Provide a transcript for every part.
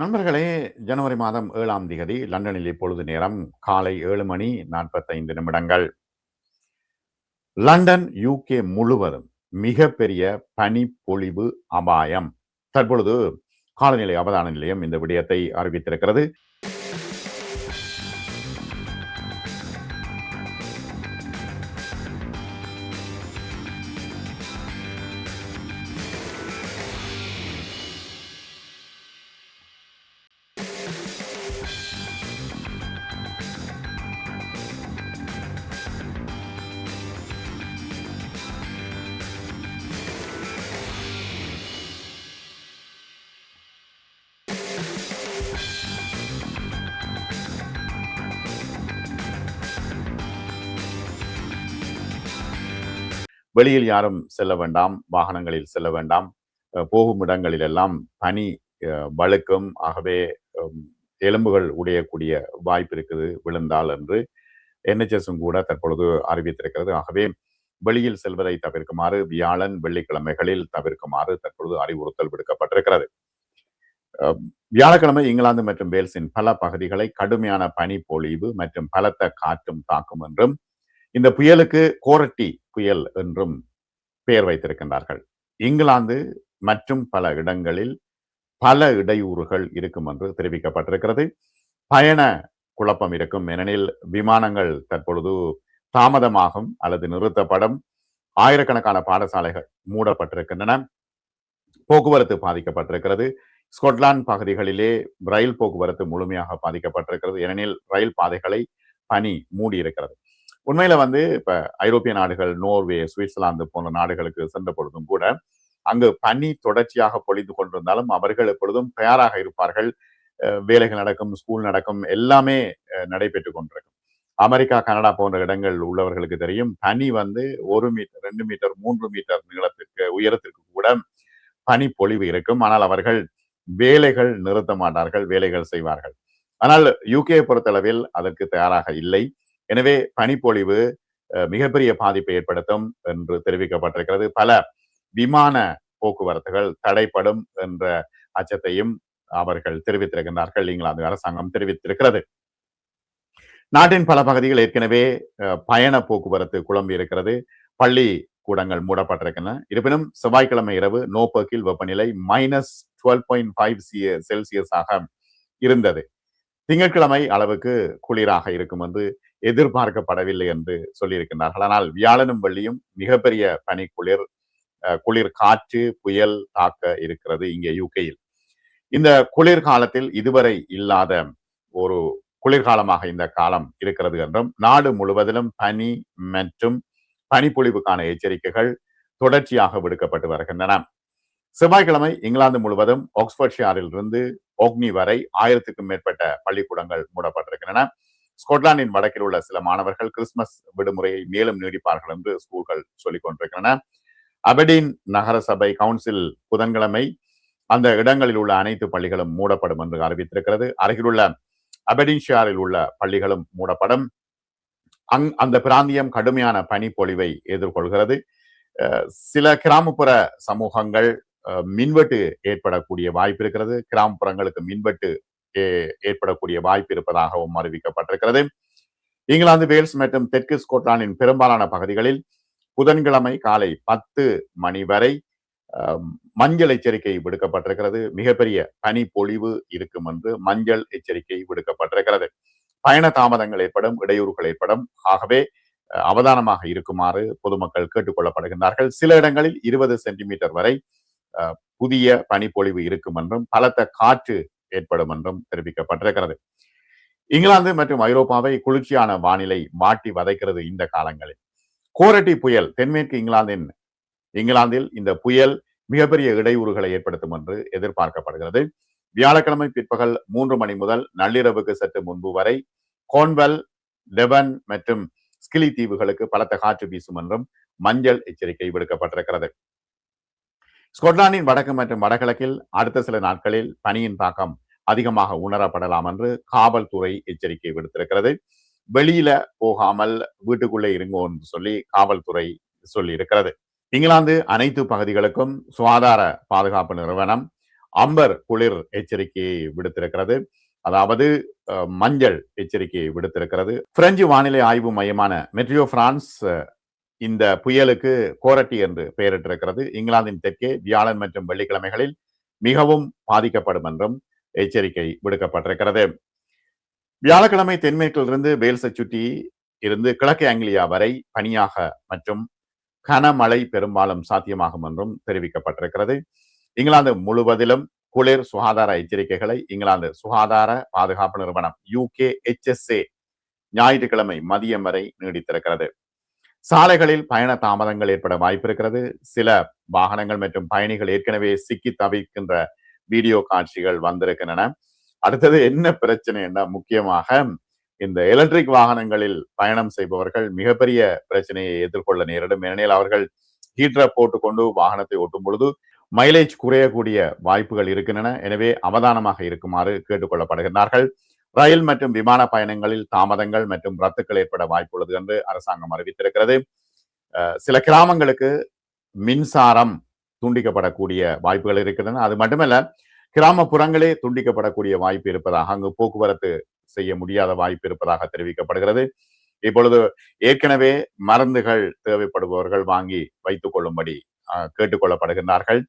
நண்பர்களே ஜனவரி மாதம் ஏழாம் திகதி லண்டனில் இப்பொழுது நேரம் காலை ஏழு மணி நாற்பத்தைந்து நிமிடங்கள். லண்டன் யூகே முழுவதும் மிகப்பெரிய பனிப்பொழிவு அபாயம். தற்பொழுது காலநிலை அவதான நிலையம் இந்த விடயத்தை அறிவித்திருக்கிறது. வெளியில் யாரும் செல்ல வேண்டாம் வாகனங்களில் செல்ல வேண்டாம். அஹ் போகும் இடங்களில் எல்லாம் பனி அஹ், வழுக்கும். ஆகவே எலும்புகள் உடையக்கூடிய வாய்ப்பு இருக்குது விழுந்தால் என்று. என்ஹெச்எஸும் கூட தற்பொழுது அறிவித்திருக்கிறது. ஆகவே வெளியில் செல்வதை தவிர்க்குமாறு வியாழன் வெள்ளிக்கிழமைகளில் தவிர்க்குமாறு தற்பொழுது அறிவுறுத்தல் விடுக்கப்பட்டிருக்கிறது. அஹ், வியாழக்கிழமை இங்கிலாந்து மற்றும் வேல்ஸின் பல பகுதிகளை கடுமையான பனி பொழிவு மற்றும் பலத்த காற்றும் தாக்கும் என்றும் இந்த புயலுக்கு கோரட்டி புயல் என்றும் பெயர் வைத்திருக்கின்றார்கள். இங்கிலாந்து மற்றும் பல இடங்களில் பல இடையூறுகள் இருக்கும் என்று தெரிவிக்கப்பட்டிருக்கிறது. பயண குழப்பம் இருக்கும் ஏனெனில் விமானங்கள் தற்பொழுது தாமதமாகும் அல்லது நிறுத்தப்படும். ஆயிரக்கணக்கான பாடசாலைகள் மூடப்பட்டிருக்கின்றன. போக்குவரத்து பாதிக்கப்பட்டிருக்கிறது. ஸ்கொட்லாந்து பகுதிகளிலே ரயில் போக்குவரத்து முழுமையாக பாதிக்கப்பட்டிருக்கிறது. ஏனெனில் ரயில் பாதைகளை பனி மூடி இருக்கிறது உண்மையில வந்து இப்ப ஐரோப்பிய நாடுகள் நோர்வே சுவிட்சர்லாந்து போன்ற நாடுகளுக்கு சென்ற பொழுதும் கூட அங்கு பனி தொடர்ச்சியாக பொழிந்து கொண்டிருந்தாலும் அவர்கள் எப்பொழுதும் தயாராக இருப்பார்கள். அஹ் வேலைகள் நடக்கும் ஸ்கூல் நடக்கும் எல்லாமே அஹ் நடைபெற்று கொண்டிருக்கும். அமெரிக்கா கனடா போன்ற இடங்கள் உள்ளவர்களுக்கு தெரியும் பனி வந்து ஒரு மீட்டர் ரெண்டு மீட்டர் மூன்று மீட்டர் நீளத்திற்கு உயரத்திற்கு கூட பனி பொழிவு இருக்கும். ஆனால் அவர்கள் வேலைகள் நிறுத்த மாட்டார்கள் வேலைகள் செய்வார்கள். ஆனால் யூகே பொறுத்தளவில் அதற்கு தயாராக இல்லை. எனவே பனிப்பொழிவு அஹ், மிகப்பெரிய பாதிப்பை ஏற்படுத்தும் என்று தெரிவிக்கப்பட்டிருக்கிறது. பல விமான போக்குவரத்துகள் தடைப்படும் என்ற அச்சத்தையும் அவர்கள் தெரிவித்திருக்கின்றார்கள். இங்கிலாந்து அரசாங்கம் தெரிவித்திருக்கிறது. நாட்டின் பல பகுதிகள் ஏற்கனவே அஹ், பயண போக்குவரத்து குழம்பி இருக்கிறது பள்ளி கூடங்கள் மூடப்பட்டிருக்கின்றன. இருப்பினும் செவ்வாய்க்கிழமை இரவு நோபர்க்கில் வெப்பநிலை மைனஸ் டுவெல் பாயிண்ட் ஃபைவ் செல்சியஸாக இருந்தது. திங்கட்கிழமை அளவுக்கு குளிராக இருக்கும் என்று எதிர்பார்க்கப்படவில்லை என்று சொல்லியிருக்கின்றார்கள். ஆனால் வியாழனும் வெள்ளியும் மிகப்பெரிய பனி குளிர் குளிர் காற்று புயல் தாக்க இருக்கிறது இங்கே யூகேயில் இந்த குளிர் காலத்தில் இதுவரை இல்லாத ஒரு குளிர்காலமாக இந்த காலம் இருக்கிறது என்றும் நாடு முழுவதிலும் பனி மற்றும் பனிப்பொழிவுக்கான எச்சரிக்கைகள் தொடர்ச்சியாக விடுக்கப்பட்டு வருகின்றன. செவ்வாய்க்கிழமை இங்கிலாந்து முழுவதும் ஆக்ஸ்போர்ட்ஷியாரில் இருந்து ஓக்னி வரை ஆயிரத்துக்கும் மேற்பட்ட பள்ளிக்கூடங்கள் மூடப்பட்டிருக்கின்றன. ஸ்கொட்லாந்தின் வடக்கில் உள்ள சில மாணவர்கள் கிறிஸ்துமஸ் விடுமுறையை மேலும் நீடிப்பார்கள் என்று ஸ்கூல்கள் சொல்லிக் கொண்டிருக்கின்றன. அபடீன் நகர சபை கவுன்சில் புதன்கிழமை அந்த இடங்களில் உள்ள அனைத்து பள்ளிகளும் மூடப்படும் என்று அறிவித்திருக்கிறது. அருகிலுள்ள அபடின்ஷியாரில் உள்ள பள்ளிகளும் மூடப்படும். அங் அந்த பிராந்தியம் கடுமையான பனிப்பொழிவை எதிர்கொள்கிறது. சில கிராமப்புற சமூகங்கள் மின்வெட்டு ஏற்படக்கூடிய வாய்ப்பு இருக்கிறது. கிராமப்புறங்களுக்கு மின்வெட்டு ஏ- ஏற்படக்கூடிய வாய்ப்பு இருப்பதாகவும் அறிவிக்கப்பட்டிருக்கிறது. இங்கிலாந்து வேல்ஸ் மற்றும் தெற்கு ஸ்கொட்லாந்தின் பெரும்பாலான பகுதிகளில் புதன்கிழமை காலை பத்து மணி வரை மஞ்சள் எச்சரிக்கை விடுக்கப்பட்டிருக்கிறது. மிகப்பெரிய பனி பொழிவு இருக்கும் என்று மஞ்சள் எச்சரிக்கை விடுக்கப்பட்டிருக்கிறது. பயண தாமதங்கள் ஏற்படும் இடையூறுகள் ஏற்படும். ஆகவே அஹ், அவதானமாக இருக்குமாறு பொதுமக்கள் கேட்டுக்கொள்ளப்படுகின்றார்கள். சில இடங்களில் இருபது சென்டிமீட்டர் வரை புதிய பனிப்பொழிவு இருக்கும் என்றும் பலத்த காற்று ஏற்படும் என்றும் தெரிவிக்கப்பட்டிருக்கிறது. இங்கிலாந்து மற்றும் ஐரோப்பாவை குளிர்ச்சியான வானிலை மாட்டி வதைக்கிறது இந்த காலங்களில். கோரட்டி புயல் தென்மேற்கு இங்கிலாந்தின் இங்கிலாந்தில் இந்த புயல் மிகப்பெரிய இடையூறுகளை ஏற்படுத்தும் என்று எதிர்பார்க்கப்படுகிறது. வியாழக்கிழமை பிற்பகல் மூன்று மணி முதல் நள்ளிரவுக்கு சற்று முன்பு வரை கோன்வெல் டெபன் மற்றும் ஸ்கிலி தீவுகளுக்கு பலத்த காற்று வீசும் என்றும் மஞ்சள் எச்சரிக்கை விடுக்கப்பட்டிருக்கிறது. ஸ்கொட்லாந்தின் வடக்கு மற்றும் வடகிழக்கில் அடுத்த சில நாட்களில் பனியின் தாக்கம் அதிகமாக உணரப்படலாம் என்று காவல்துறை எச்சரிக்கை விடுத்திருக்கிறது. வெளியில போகாமல் வீட்டுக்குள்ளே இருங்கோ என்று சொல்லி காவல்துறை சொல்லி இருக்கிறது இங்கிலாந்து அனைத்து பகுதிகளுக்கும் சுகாதார பாதுகாப்பு நிறுவனம் அம்பர் குளிர் எச்சரிக்கையை விடுத்திருக்கிறது. அதாவது மஞ்சள் எச்சரிக்கையை விடுத்திருக்கிறது. பிரெஞ்சு வானிலை ஆய்வு மையமான மெட்ரியோ பிரான்ஸ் இந்த புயலுக்கு கோரட்டி என்று பெயரிட்டிருக்கிறது. இங்கிலாந்தின் தெற்கே வியாழன் மற்றும் வெள்ளிக்கிழமைகளில் மிகவும் பாதிக்கப்படும் என்றும் எச்சரிக்கை விடுக்கப்பட்டிருக்கிறது. வியாழக்கிழமை தென்மேற்கிலிருந்து வேல்ஸை சுற்றி இருந்து கிழக்கு ஆங்கிலியா வரை பனியாக மற்றும் கனமழை பெரும்பாலும் சாத்தியமாகும் என்றும் தெரிவிக்கப்பட்டிருக்கிறது. இங்கிலாந்து முழுவதிலும் குளிர் சுகாதார எச்சரிக்கைகளை இங்கிலாந்து சுகாதார பாதுகாப்பு நிறுவனம் யூகே எச்எஸ்ஏ ஞாயிற்றுக்கிழமை மதியம் வரை நீடித்திருக்கிறது. சாலைகளில் பயண தாமதங்கள் ஏற்பட வாய்ப்பிருக்கிறது. சில வாகனங்கள் மற்றும் பயணிகள் ஏற்கனவே சிக்கி தவிக்கின்ற வீடியோ காட்சிகள் வந்திருக்கின்றன. அடுத்தது என்ன பிரச்சனைன்னா முக்கியமாக இந்த எலக்ட்ரிக் வாகனங்களில் பயணம் செய்பவர்கள் மிகப்பெரிய பிரச்சனையை எதிர்கொள்ள நேரிடும். ஏனெனில் அவர்கள் ஹீட்டரை போட்டுக்கொண்டு வாகனத்தை ஓட்டும் பொழுது மைலேஜ் குறையக்கூடிய வாய்ப்புகள் இருக்கின்றன. எனவே அவதானமாக இருக்குமாறு கேட்டுக்கொள்ளப்படுகின்றார்கள். ரயில் மற்றும் விமான பயணங்களில் தாமதங்கள் மற்றும் ரத்துக்கள் ஏற்பட வாய்ப்புள்ளது என்று அரசாங்கம் அறிவித்திருக்கிறது. சில கிராமங்களுக்கு மின்சாரம் துண்டிக்கப்படக்கூடிய வாய்ப்புகள் இருக்கின்றன. அது மட்டுமல்ல கிராமப்புறங்களே துண்டிக்கப்படக்கூடிய வாய்ப்பு இருப்பதாக அங்கு போக்குவரத்து செய்ய முடியாத வாய்ப்பு இருப்பதாக தெரிவிக்கப்படுகிறது. இப்பொழுது ஏற்கனவே மருந்துகள் தேவைப்படுபவர்கள் வாங்கி வைத்துக் கொள்ளும்படி கேட்டுக்கொள்ளப்படுகின்றார்கள்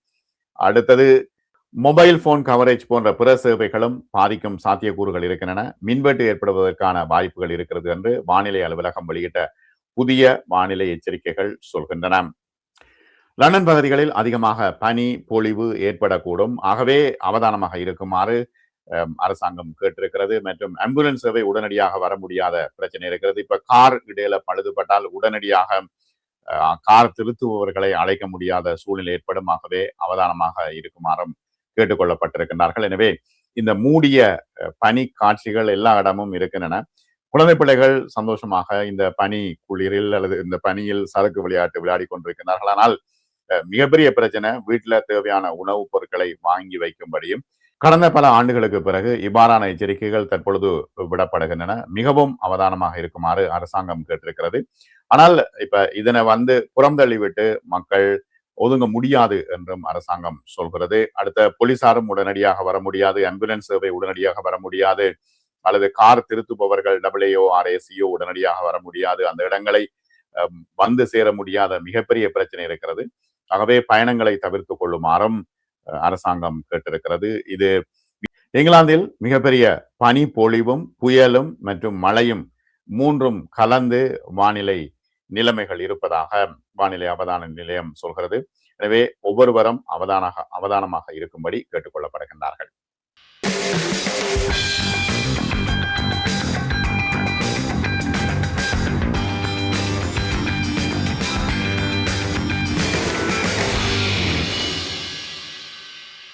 அடுத்தது மொபைல் போன் கவரேஜ் போன்ற பிற சேவைகளும் பாதிக்கும் சாத்தியக்கூறுகள் இருக்கின்றன. மின்வெட்டு ஏற்படுவதற்கான வாய்ப்புகள் இருக்கிறது என்று வானிலை அலுவலகம் வெளியிட்ட புதிய வானிலை எச்சரிக்கைகள் சொல்கின்றன. லண்டன் பகுதிகளில் அதிகமாக பனி பொழிவு ஏற்படக்கூடும். ஆகவே அவதானமாக இருக்குமாறு அரசாங்கம் கேட்டிருக்கிறது. மற்றும் ஆம்புலன்ஸ் சேவை உடனடியாக வர முடியாத பிரச்சனை இருக்கிறது. இப்ப கார் இடையில பழுதுபட்டால் உடனடியாக கார் திருத்துபவர்களை அழைக்க முடியாத சூழ்நிலை ஏற்படும். ஆகவே அவதானமாக இருக்குமாறும் கேட்டுக்கொள்ளப்பட்டிருக்கின்றார்கள். எனவே இந்த மூடிய பனி காட்சிகள் எல்லா இடமும் இருக்கின்றன. குழந்தை பிள்ளைகள் சந்தோஷமாக இந்த பனி குளிரில் அல்லது இந்த பனியில் சரக்கு விளையாட்டு விளையாடி கொண்டிருக்கிறார்கள் ஆனால் மிகப்பெரிய பிரச்சனை வீட்டுல தேவையான உணவுப் பொருட்களை வாங்கி வைக்கும்படியும் கடந்த பல ஆண்டுகளுக்கு பிறகு இவ்வாறான எச்சரிக்கைகள் தற்பொழுது விடப்படுகின்றன. மிகவும் அவதானமாக இருக்குமாறு அரசாங்கம் கேட்டிருக்கிறது. ஆனால் இப்ப இதனை வந்து புறந்தள்ளிவிட்டு மக்கள் ஒதுங்க முடியாது என்றும் அரசாங்கம் சொல்கிறது. அடுத்த போலீசாரும் உடனடியாக வர முடியாது. ஆம்புலன்ஸ் சேவை உடனடியாக வர முடியாது. அல்லது கார் திருத்துபவர்கள் டபிள்யூஓ ஆர்ஏசியோ உடனடியாக வர முடியாது. அந்த இடங்களை அஹ், வந்து சேர முடியாத மிகப்பெரிய பிரச்சனை இருக்கிறது. ஆகவே பயணங்களை தவிர்த்து கொள்ளுமாறும் அஹ், அரசாங்கம் கேட்டிருக்கிறது. இது இங்கிலாந்தில் மிகப்பெரிய பனி பொழிவும் புயலும் மற்றும் மழையும் மூன்றும் கலந்து வானிலை நிலைமைகள் இருப்பதாக வானிலை அவதான நிலையம் சொல்கிறது. எனவே ஒவ்வொருவரும் அவதானாக அவதானமாக இருக்கும்படி கேட்டுக்கொள்ளப்படுகின்றார்கள்.